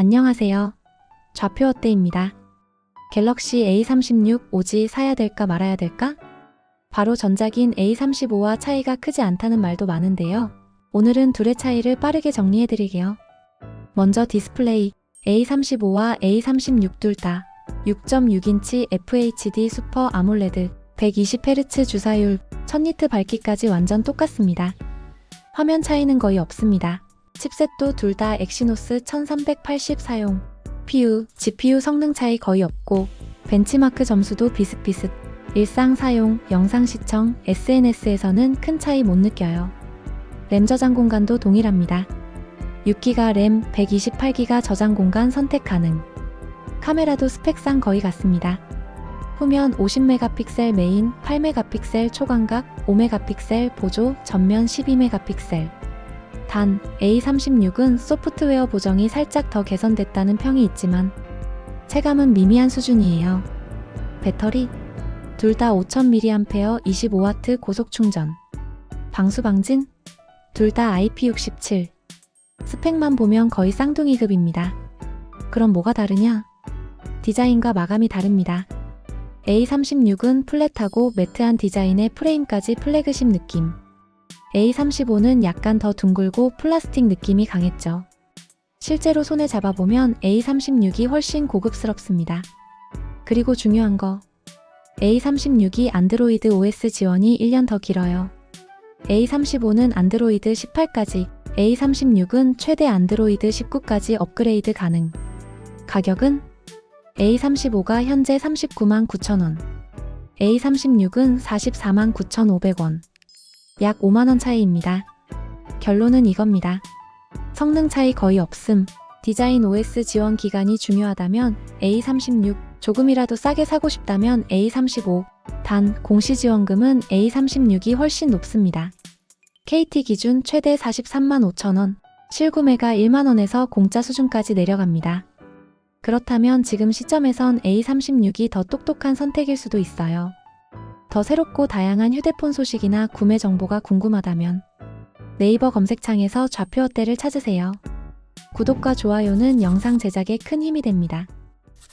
안녕하세요. 좌표 어때입니다. 갤럭시 A36 오지 사야 될까 말아야 될까? 바로 전작인 A35와 차이가 크지 않다는 말도 많은데요. 오늘은 둘의 차이를 빠르게 정리해 드릴게요. 먼저 디스플레이 A35와 A36 둘 다 6.6인치 FHD 슈퍼 아몰레드 120Hz 주사율 1000니트 밝기까지 완전 똑같습니다. 화면 차이는 거의 없습니다. 칩셋도 둘 다 엑시노스 1380 사용. CPU, GPU 성능 차이 거의 없고 벤치마크 점수도 비슷비슷. 일상 사용, 영상 시청, SNS에서는 큰 차이 못 느껴요. 램 저장 공간도 동일합니다. 6기가 램, 128기가 저장 공간 선택 가능. 카메라도 스펙상 거의 같습니다. 후면 50메가픽셀 메인, 8메가픽셀 초광각, 5메가픽셀 보조, 전면 12메가픽셀. 단, A36은 소프트웨어 보정이 살짝 더 개선됐다는 평이 있지만, 체감은 미미한 수준이에요. 배터리, 둘 다 5000mAh 25W 고속 충전. 방수 방진, 둘 다 IP67. 스펙만 보면 거의 쌍둥이급입니다. 그럼 뭐가 다르냐? 디자인과 마감이 다릅니다. A36은 플랫하고 매트한 디자인의 프레임까지 플래그십 느낌. A35는 약간 더 둥글고 플라스틱 느낌이 강했죠. 실제로 손에 잡아보면 A36이 훨씬 고급스럽습니다. 그리고 중요한 거. A36이 안드로이드 OS 지원이 1년 더 길어요. A35는 안드로이드 18까지, A36은 최대 안드로이드 19까지 업그레이드 가능. 가격은 A35가 현재 39만 9천원, A36은 44만 9,500원. 약 5만원 차이입니다. 결론은 이겁니다. 성능 차이 거의 없음. 디자인 OS 지원 기간이 중요하다면 A36, 조금이라도 싸게 사고 싶다면 A35, 단 공시 지원금은 A36이 훨씬 높습니다. KT 기준 최대 43만 5천원, 실구매가 1만원에서 공짜 수준까지 내려갑니다. 그렇다면 지금 시점에선 A36이 더 똑똑한 선택일 수도 있어요. 더 새롭고 다양한 휴대폰 소식이나 구매 정보가 궁금하다면 네이버 검색창에서 좌표 어때를 찾으세요. 구독과 좋아요는 영상 제작에 큰 힘이 됩니다.